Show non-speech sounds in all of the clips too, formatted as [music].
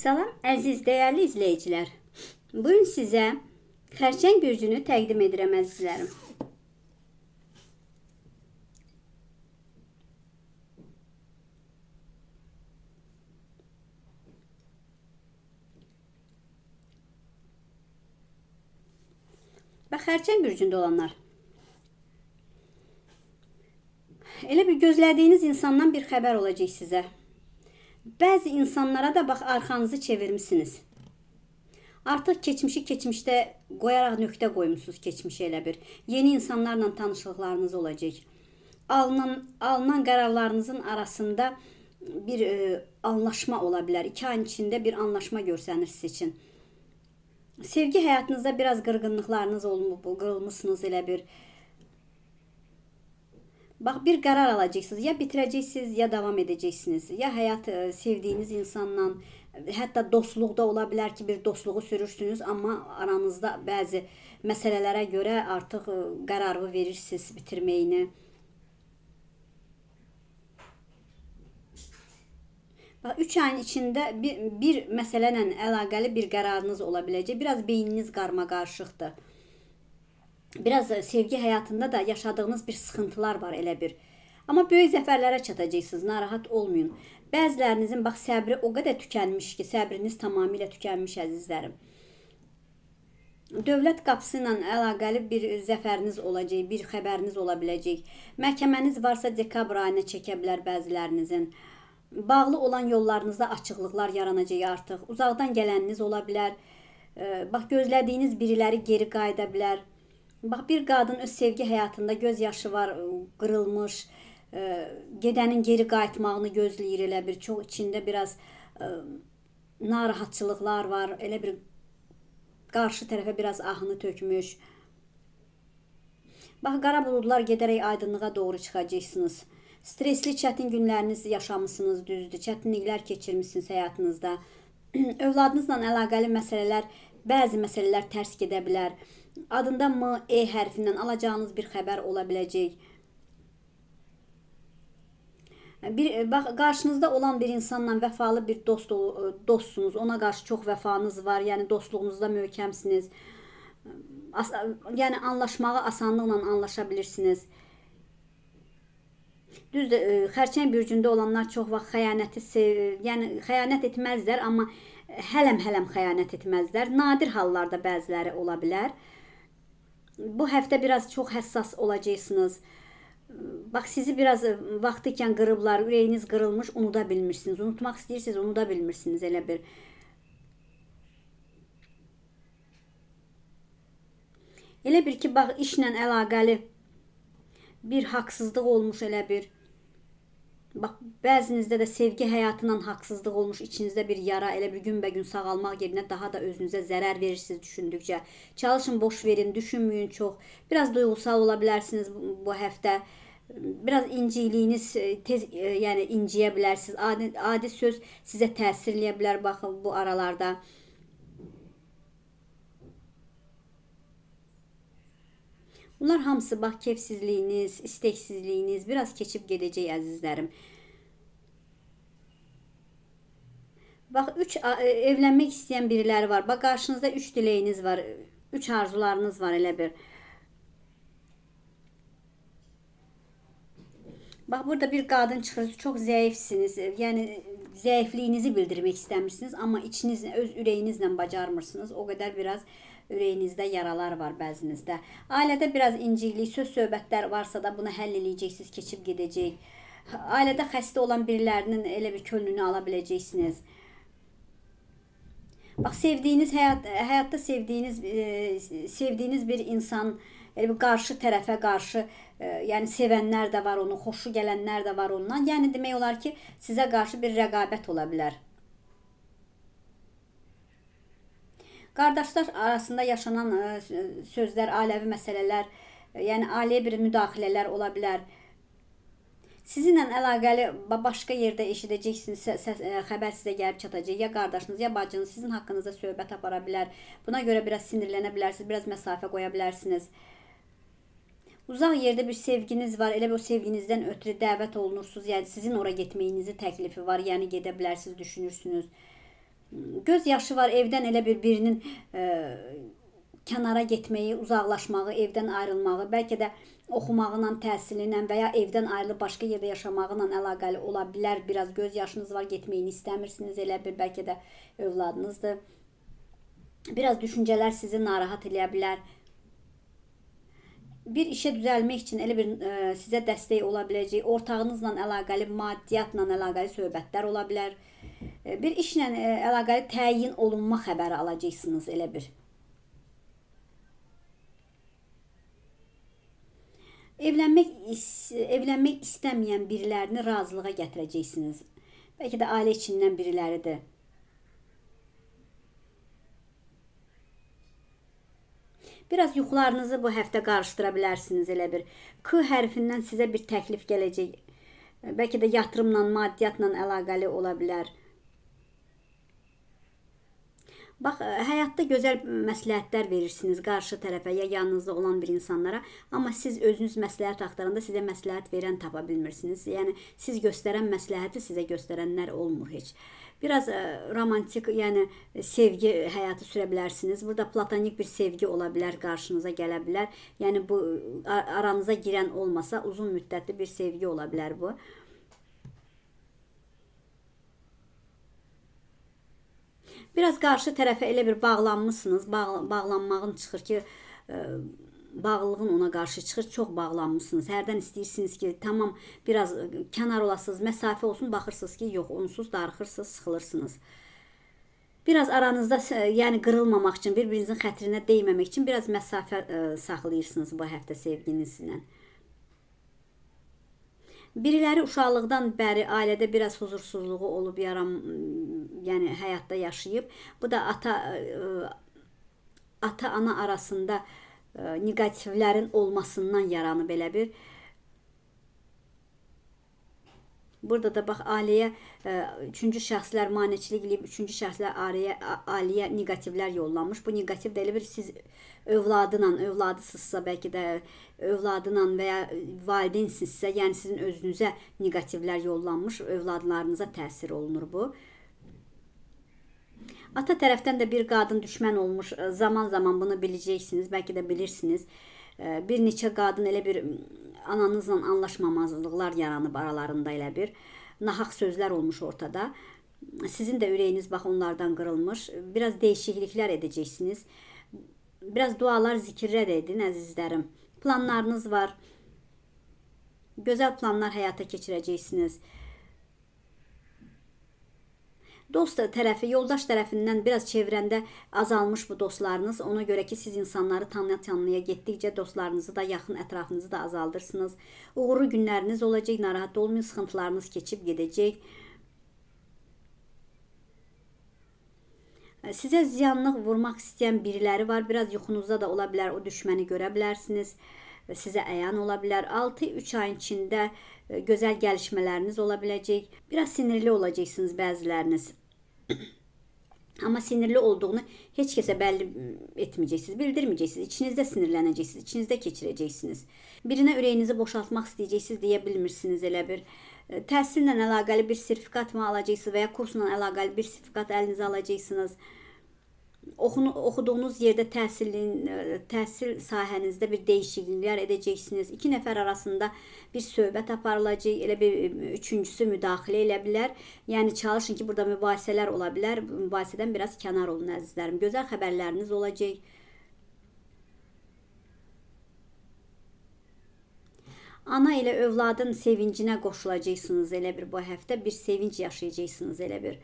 Salam əziz, dəyərli izləyicilər. Bu gün sizə xərçəng bürcünü təqdim edirəm əzizlərim. Və xərçəng bürcündə olanlar. Elə bir gözlədiyiniz insandan bir xəbər olacaq sizə. Bəzi insanlara da bax arxanızı çevirmisiniz. Artıq keçmişi keçmişdə qoyaraq nöqtə qoymusunuz keçmişə elə bir. Yeni insanlarla tanışlıqlarınız olacaq. Alınan alınan qərarlarınızın arasında bir e, anlaşma ola bilər. İki ayın içində bir anlaşma görsənir sizin üçün. Sevgi həyatınızda biraz qırğınlıqlarınız olub, qırılmısınız elə bir. Bax bir qərar alacaqsınız. Ya bitirəcəksiniz, ya davam edəcəksiniz. Ya həyat e, sevdiyiniz insanla hətta dostluqda ola bilər ki, bir dostluğu sürürsünüz, amma aranızda bəzi məsələlərə görə artıq e, qərarı verirsiniz bitirməyini. Bax 3 ayın içində bir, bir məsələ ilə əlaqəli bir qərarınız ola biləcək. Biraz beyniniz qarma-qarışıqdır. Biraz sevgi həyatında da yaşadığınız bir sıxıntılar var elə bir. Amma böyük zəfərlərə çatacaqsınız, narahat olmayın. Bəzilərinizin bax səbri o qədər tükənmiş ki, səbriniz tamamilə tükənmiş əzizlərim. Dövlət qapısı ilə əlaqəli bir zəfəriniz olacaq, bir xəbəriniz ola biləcək. Məhkəməniz varsa dekabr ayına çəkə bilər bəzilərinizin. Bağlı olan yollarınızda açıqlıqlar yaranacaq artıq. Uzaqdan gələniniz ola bilər. Bax gözlədiyiniz biriləri geri qayıda bilər. Bax bir qadın öz sevgi həyatında göz yaşı var, qırılmış, gedənin geri qayıtmağını gözləyir elə bir çox içində biraz narahatçılıqlar var, elə bir qarşı tərəfə biraz ahını tökmüş. Bax qara buludlar gedərək aydınlığa doğru çıxacaqsınız. Stresli, çətin günləriniz yaşamısınız, düzdür. Çətinliklər keçirmisiniz həyatınızda. [clears throat] Övladınızla əlaqəli məsələlər, bəzi məsələlər tərs gedə bilər. Adında M, E hərfindən alacağınız bir xəbər ola biləcək. Bir bax qarşınızda olan bir insanla vəfalı bir dost ol- dostsunuz. Ona qarşı çox vəfanız var. Yəni dostluğunuzda möhkəmsiniz. As yəni anlaşmağı asanlıqla anlaşa bilirsiniz. Düzdür, e, xərçəng bürcündə olanlar çox vaxt xəyanəti yəni xəyanət etməzlər, amma hələm-hələm xəyanət etməzlər. Nadir hallarda bəziləri ola bilər. Bu həftə biraz çox həssas olacaqsınız. Bax sizi biraz vaxtı ikən qırıblar, ürəyiniz qırılmış, unuda bilmirsiniz. Unutmaq istəyirsiniz, unuda bilmirsiniz elə bir. Elə bir ki, bax işlə əlaqəli bir haqsızlıq olmuş elə bir. Bax bəzinizdə də sevgi həyatından haqsızlıq olmuş, içinizdə bir yara, elə bir günbəgün sağalmaq yerinə daha da özünüzə zərər verirsiniz düşündükcə. Çalışın boş verin, düşünməyin çox. Biraz duyğusal ola bilərsiniz bu, bu həftə. Biraz inciliyiniz e, tez e, yəni inciyə bilərsiniz. Adi adi söz sizə təsir eləyə bilər baxın bu aralarda. Bunlar hamısı bax keyfsizliyiniz, isteksizliyiniz biraz keçib gedəcək əzizlərim. Bax 3 evlənmək istəyən biriləri var. Bax qarşınızda 3 diləyiniz var. 3 arzularınız var elə bir. Bax burada bir qadın çıxır, çox zəifsiniz. Yəni zəifliyinizi bildirmək istəmirsiniz, amma içiniz öz ürəyinizlə bacarmırsınız. O qədər biraz ürəyinizdə yaralar var bəzinizdə. Ailədə biraz inciklik, söz söhbətlər varsa da bunu həll eləyəcəksiniz, keçib gedəcək. Ailədə xəstə olan birilərinin elə bir könlünü ala biləcəksiniz. Bax sevdiyiniz həyat həyatda sevdiyiniz e, sevdiyiniz bir insan elə bir qarşı tərəfə qarşı e, yəni sevənlər də var onu, xoşu gələnlər də var ondan. Yəni demək olar ki, sizə qarşı bir rəqabət ola bilər. Qardaşlar arasında yaşanan e, sözlər, ailəvi məsələlər, e, yəni ailəyə bir müdaxilələr ola bilər. Sizinlə əlaqəli ba- başqa yerdə eşidəcəksiniz, sə- səs- ə, xəbər sizə gəlib çatacaq. Ya qardaşınız, ya bacınız sizin haqqınızda söhbət apara bilər. Buna görə biraz sinirlənə bilərsiniz, biraz məsafə qoya bilərsiniz. Uzaq yerdə bir sevginiz var. Elə bir o sevginizdən ötürü dəvət olunursunuz. Yəni sizin ora getməyinizi təklifi var. Yəni gedə bilərsiniz, düşünürsünüz. Göz yaşı var evdən elə bir birinin e, kənara getməyi, uzaqlaşmağı, evdən ayrılmağı, bəlkə də oxumağıyla, təhsili ilə və ya evdən ayrılıb başqa yerdə yaşamağı ilə əlaqəli ola bilər. Biraz göz yaşınız var, getməyini istəmirsiniz, elə bir bəlkə də övladınızdır. Biraz düşüncələr sizi narahat eləyə bilər. Bir işə düzəlmək üçün elə bir e, sizə dəstək ola biləcək, ortağınızla əlaqəli, maddiyyatla əlaqəli söhbətlər ola bilər. E, bir işlə e, əlaqəli təyin olunma xəbəri alacaqsınız elə bir. Evlənmək evlənmək istəməyən birilərini razılığa gətirəcəksiniz. Bəlkə də ailə içindən biriləridir. Biraz yuxularınızı bu həftə qarışdıra bilərsiniz elə bir. K hərfindən sizə bir təklif gələcək. Bəlkə də yatırımla, maddiyyatla əlaqəli ola bilər. Bax, ə, həyatda gözəl məsləhətlər verirsiniz qarşı tərəfə ya yanınızda olan bir insanlara, amma siz özünüz məsləhət axtaranda sizə məsləhət verən tapa bilmirsiniz. Yəni siz göstərən məsləhəti sizə göstərənlər olmur heç. Biraz ə, romantik, yəni ə, sevgi həyatı sürə bilərsiniz. Burada platonik bir sevgi ola bilər, qarşınıza gələ bilər. Yəni bu aranıza girən olmasa uzun müddətli bir sevgi ola bilər bu. Biraz qarşı tərəfə elə bir bağlanmısınız. Bağ, bağlanmağın çıxır ki, ə, bağlılığın ona qarşı çıxır. Çox bağlanmısınız. Hərdən istəyirsiniz ki, tamam biraz kənar olasınız, məsafə olsun, baxırsınız ki, yox, onsuz darıxırsınız, sıxılırsınız. Biraz aranızda ə, yəni qırılmamaq üçün, bir-birinizin xətrinə dəyməmək üçün biraz məsafə ə, saxlayırsınız bu həftə sevginizlə. Biriləri uşaqlıqdan bəri ailədə biraz huzursuzluğu olub yaram, yəni həyatda yaşayıb. Bu da ata ata-ana arasında ə, neqativlərin olmasından yaranıb belə bir. Burada da bax ailəyə ə, üçüncü şəxslər maneçilik eləyib, üçüncü şəxslər ailəyə a- ailəyə neqativlər yollanmış. Bu neqativ də elə bir siz övladla, övladısınızsa bəlkə də övladla və ya valideynsinizsə, yəni sizin özünüzə neqativlər yollanmış, övladlarınıza təsir olunur bu. Ata tərəfdən də bir qadın düşmən olmuş. Ə, Zaman-zaman bunu biləcəksiniz, bəlkə də bilirsiniz. Ə, Bir neçə qadın elə bir ananızla anlaşmamazlıqlar yaranıb aralarında elə bir nahaq sözlər olmuş ortada. Sizin də ürəyiniz bax onlardan qırılmış. Biraz dəyişikliklər edəcəksiniz. Biraz dualar, zikirlər edin əzizlərim. Planlarınız var. Gözəl planlar həyata keçirəcəksiniz. Dost tərəfi, yoldaş tərəfindən biraz çevrəndə azalmış bu dostlarınız. Ona görə ki, siz insanları tanıya-tanıya getdikcə dostlarınızı da, yaxın ətrafınızı da azaldırsınız. Uğurlu günləriniz olacaq, narahat olmayın, sıxıntılarınız keçib gedəcək. Sizə ziyanlıq vurmaq istəyən biriləri var. Biraz yuxunuzda da ola bilər, o düşməni görə bilərsiniz. Sizə əyan ola bilər. 6-3 ayın içində e, gözəl gəlişmələriniz ola biləcək. Biraz sinirli olacaqsınız bəziləriniz. [clears throat] Amma sinirli olduğunu heç kəsə bəlli etməyəcəksiniz, bildirməyəcəksiniz. İçinizdə sinirlənəcəksiniz, içinizdə keçirəcəksiniz. Birinə ürəyinizi boşaltmaq istəyəcəksiniz deyə bilmirsiniz elə bir. E, Təhsillə əlaqəli bir sertifikat mı alacaqsınız və ya kursla əlaqəli bir sertifikat əlinizə alacaqsınız. Oxunu, oxuduğunuz yerdə təhsilin e, təhsil sahənizdə bir dəyişikliklər edəcəksiniz. İki nəfər arasında bir söhbət aparılacaq, elə bir e, üçüncüsü müdaxilə elə bilər. Yəni çalışın ki, burada mübahisələr ola bilər. Mübahisədən biraz kənar olun əzizlərim. Gözəl xəbərləriniz olacaq. Ana ilə övladın sevincinə qoşulacaqsınız elə bir bu həftə bir sevinc yaşayacaqsınız elə bir.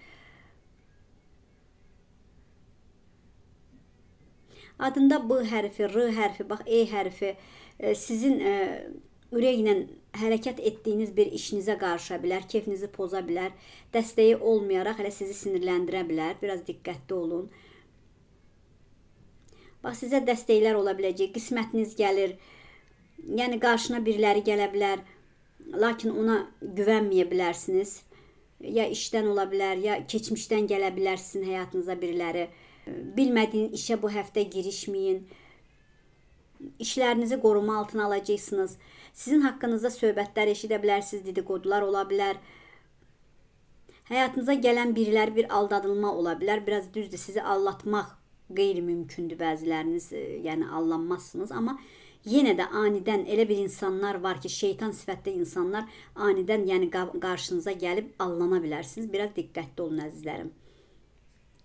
Adında B hərfi, R hərfi, bax E hərfi e, sizin e, ürəklə hərəkət etdiyiniz bir işinizə qarışa bilər, keyfinizi poza bilər, dəstəyi olmayaraq hələ sizi sinirləndirə bilər. Biraz diqqətli olun. Bax sizə dəstəklər ola biləcək, qismətiniz gəlir. Yəni qarşına biriləri gələ bilər, lakin ona güvənməyə bilərsiniz. Ya işdən ola bilər, ya keçmişdən gələ bilər sizin həyatınıza biriləri. Bilmədiyin işə bu həftə girişməyin. İşlərinizi qoruma altına alacaqsınız. Sizin haqqınızda söhbətlər eşidə bilərsiniz, dedikodular ola bilər. Həyatınıza gələn biriləri bir aldadılma ola bilər. Biraz düzdür, sizi aldatmaq qeyri-mümkündür bəziləriniz, e, yəni aldanmazsınız, amma yenə də anidən elə bir insanlar var ki, şeytan sifətdə insanlar anidən, yəni qa- qarşınıza gəlib allana bilərsiniz. Biraz diqqətli olun əzizlərim.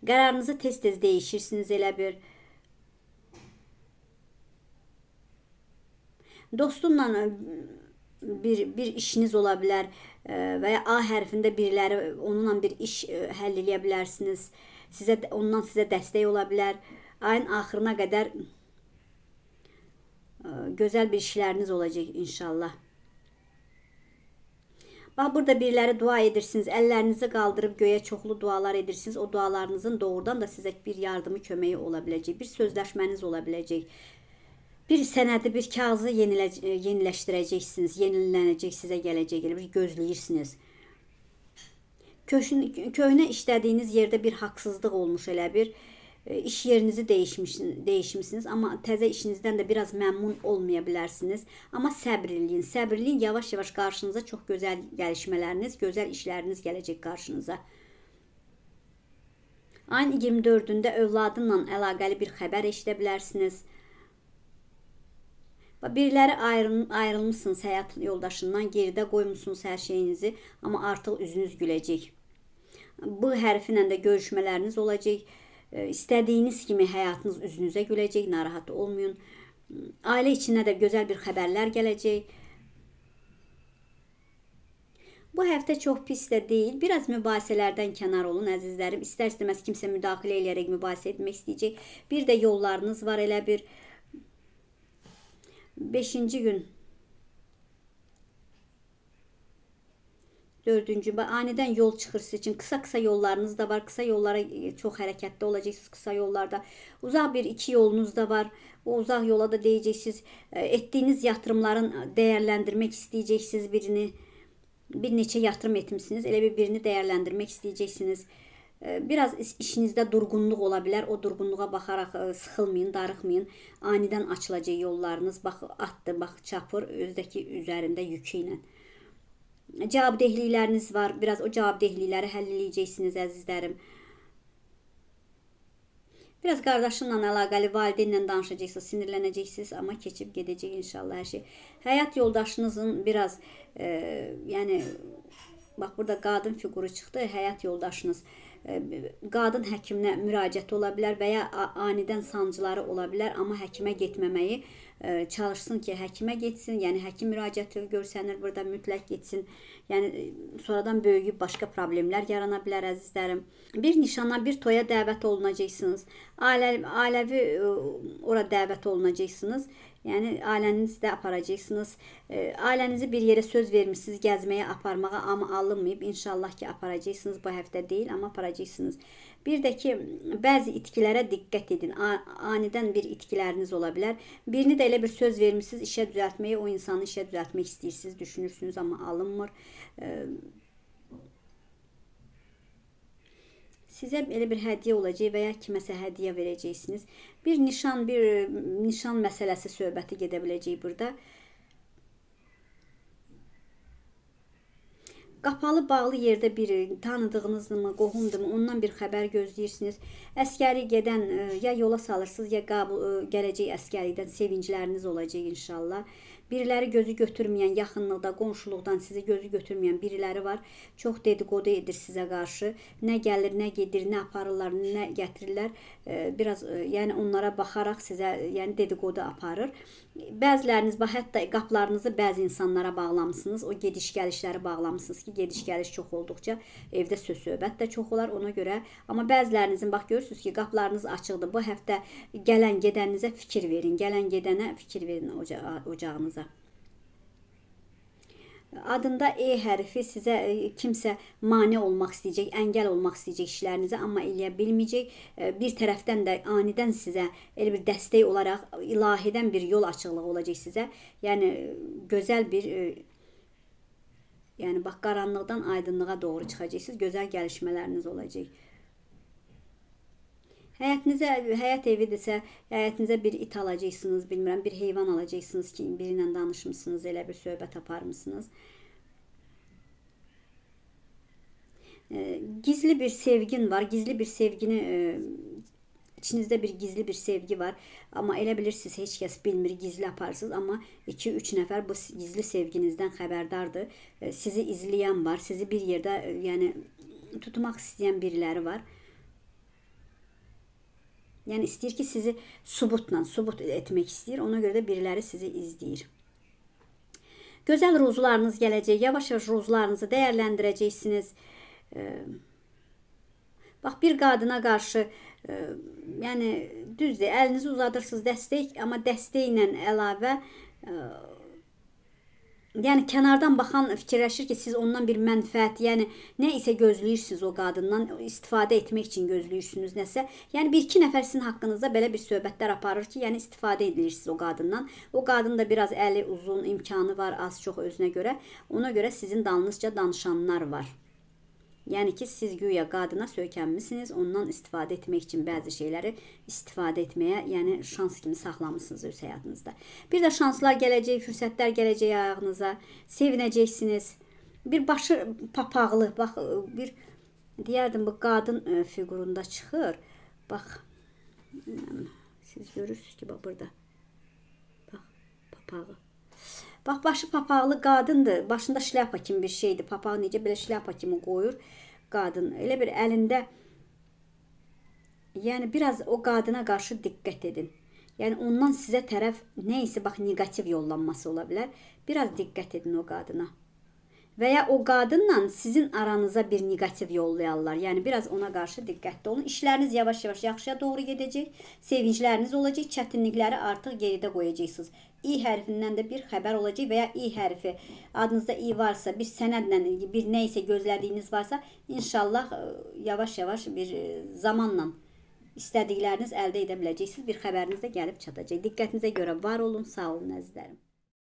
Qərarınızı tez-tez dəyişirsiniz elə bir. Dostunla bir bir işiniz ola bilər və ya A hərfində biriləri onunla bir iş həll edə bilərsiniz. Sizə ondan sizə dəstək ola bilər. Ayın axırına qədər gözəl bir işləriniz olacaq inşallah. Bax burada biriləri dua edirsiniz, əllərinizi qaldırıb göyə çoxlu dualar edirsiniz. O dualarınızın doğrudan da sizə bir yardımı, köməyi ola biləcək, bir sözləşməniz ola biləcək. Bir sənədi, bir kağızı yenilə, yeniləşdirəcəksiniz, yenilənəcək, sizə gələcək, elə bir gözləyirsiniz. Köşün, köhnə işlədiyiniz yerdə bir haqsızlıq olmuş elə bir e, iş yerinizi dəyişmiş dəyişmisiniz, amma təzə işinizdən də biraz məmnun olmaya bilərsiniz. Amma səbr eləyin. Səbr eləyin. Yavaş-yavaş qarşınıza çox gözəl gəlişmələriniz, gözəl işləriniz gələcək qarşınıza. Ayın 24-də övladınla əlaqəli bir xəbər eşidə bilərsiniz. Və Biriləri ayrıl ayrılmısınız həyat yoldaşından, geridə qoymusunuz hər şeyinizi, amma artıq üzünüz güləcək. Bu hərfinlə də görüşmələriniz olacaq. İstədiyiniz kimi həyatınız üzünüzə güləcək, narahat olmayın. Ailə içində də gözəl bir xəbərlər gələcək. Bu həftə çox pis də deyil. Biraz mübahisələrdən kənar olun əzizlərim. İstər-istəməz kimsə müdaxilə eləyərək mübahisə etmək istəyəcək. Bir də yollarınız var elə bir 5-ci gün Dördüncü, bax, anidən yol çıxır sizin üçün. Qısa-qısa yollarınız da var. Qısa yollara e, çox hərəkətli olacaqsınız qısa yollarda. Uzaq bir iki yolunuz da var. O uzaq yola da deyəcəksiniz. E, Etdiyiniz yatırımların dəyərləndirmək istəyəcəksiniz birini. Bir neçə yatırım etmisiniz. Elə bir birini dəyərləndirmək istəyəcəksiniz. E, Biraz iş- işinizdə durğunluq ola bilər. O durğunluğa baxaraq e, sıxılmayın, darıxmayın. Anidən açılacaq yollarınız. Bax atdı, bax çapır özdəki üzərində yükü ilə cavabdehlikləriniz var. Biraz o cavabdehlikləri həll edəcəksiniz əzizlərim. Biraz qardaşınla əlaqəli valideynlə danışacaqsınız, sinirlənəcəksiniz, amma keçib gedəcək inşallah hər şey. Həyat yoldaşınızın biraz e, yəni bax burada qadın fiquru çıxdı, həyat yoldaşınız e, qadın həkiminə müraciət ola bilər və ya anidən sancıları ola bilər, amma həkimə getməməyi çalışsın ki, həkimə getsin. Yəni həkim müraciəti görsənir burada mütləq getsin. Yəni e, sonradan böyüyüb başqa problemlər yarana bilər əzizlərim. Bir nişana, bir toya dəvət olunacaqsınız. Ailə ailəvi e, ora dəvət olunacaqsınız. Yəni ailənizi də aparacaqsınız. E, Ailənizi bir yerə söz vermisiniz gəzməyə, aparmağa, amma alınmayıb. İnşallah ki, aparacaqsınız. Bu həftə deyil, amma aparacaqsınız. Bir də ki, bəzi itkilərə diqqət edin. Anidən bir itkiləriniz ola bilər. Birini də elə bir söz vermisiniz işə düzəltməyə, o insanı işə düzəltmək istəyirsiniz, düşünürsünüz, amma alınmır. Sizə elə bir hədiyyə olacaq və ya kiməsə hədiyyə verəcəksiniz. Bir nişan, bir nişan məsələsi söhbəti gedə biləcək burada. Qapalı bağlı yerdə bir tanıdığınızmı, qohumdurmu, ondan bir xəbər gözləyirsiniz. Əskəri gedən e, ya yola salırsınız, ya qəbul e, gələcək əskərlikdən sevincləriniz olacaq inşallah. Biriləri gözü götürməyən, yaxınlıqda, qonşuluqdan sizi gözü götürməyən biriləri var. Çox dedikodu edir sizə qarşı. Nə gəlir, nə gedir, nə aparırlar, nə gətirirlər. E, Biraz yəni onlara baxaraq sizə yəni dedikodu aparır. Bəziləriniz bax hətta qapılarınızı bəzi insanlara bağlamısınız. O gediş-gəlişləri bağlamısınız ki, gediş-gəliş çox olduqca evdə söz-söhbət də çox olar ona görə. Amma bəzilərinizin bax görürsüz ki, qapılarınız açıqdır. Bu həftə gələn gedənizə fikir verin. Gələn gedənə fikir verin oca ocağınıza. Adında E hərfi sizə e, kimsə mane olmaq istəyəcək, əngəl olmaq istəyəcək işlərinizə, amma eləyə bilməyəcək. E, Bir tərəfdən də anidən sizə elə bir dəstək olaraq ilahidən bir yol açıqlığı olacaq sizə. Yəni gözəl bir e, yəni bax qaranlıqdan aydınlığa doğru çıxacaqsınız. Gözəl gəlişmələriniz olacaq. Həyətinizə, həyat evidirsə, həyətinizə bir it alacaqsınız, bilmirəm, bir heyvan alacaqsınız ki, biri ilə danışmısınız, elə bir söhbət aparmısınız. gizli bir sevgin var. Gizli bir sevgini içinizdə bir gizli bir sevgi var. Amma elə bilirsiniz heç kəs bilmir, gizli aparırsınız, amma 2-3 nəfər bu gizli sevginizdən xəbərdardır. Sizi izləyən var, sizi bir yerdə yəni tutmaq istəyən biriləri var. Yəni istəyir ki, sizi subutla, subut etmək istəyir. Ona görə də biriləri sizi izləyir. Gözəl ruzularınız gələcək. Yavaş-yavaş ruzularınızı dəyərləndirəcəksiniz. Bax bir qadına qarşı e, yəni düzdür, əlinizi uzadırsınız dəstək, amma dəstəklə əlavə e, yəni kənardan baxan fikirləşir ki, siz ondan bir mənfəət, yəni nə isə gözləyirsiniz o qadından, istifadə etmək üçün gözləyirsiniz nəsə. Yəni bir iki nəfər sizin haqqınızda belə bir söhbətlər aparır ki, yəni istifadə edirsiniz o qadından. O qadın da biraz əli uzun, imkanı var, az çox özünə görə. Ona görə sizin dalınızca danışanlar var. Yəni ki, siz güya qadına söykənmisiniz, ondan istifadə etmək üçün bəzi şeyləri istifadə etməyə, yəni şans kimi saxlamısınız öz həyatınızda. Bir də şanslar gələcək, fürsətlər gələcək ayağınıza. Sevinəcəksiniz. Bir başı papaqlı, bax bir deyərdim bu qadın e, fiqurunda çıxır. Bax siz görürsüz ki, bax burada. Bax papağı. Bax başı papaqlı qadındır. Başında şlyapa kimi bir şeydir. Papaq necə belə şlyapa kimi qoyur qadın. Elə bir əlində yəni biraz o qadına qarşı diqqət edin. Yəni ondan sizə tərəf nə isə bax neqativ yollanması ola bilər. Biraz diqqət edin o qadına. Və ya o qadınla sizin aranıza bir neqativ yollayarlar. Yəni biraz ona qarşı diqqətli olun. İşləriniz yavaş-yavaş yaxşıya doğru gedəcək. Sevincləriniz olacaq, çətinlikləri artıq geridə qoyacaqsınız. İ hərfindən də bir xəbər olacaq və ya İ hərfi adınızda İ varsa, bir sənədlə bir nə isə gözlədiyiniz varsa, inşallah e, yavaş-yavaş bir e, zamanla istədikləriniz əldə edə biləcəksiniz. Bir xəbəriniz də gəlib çatacaq. Diqqətinizə görə var olun, sağ olun əzizlərim.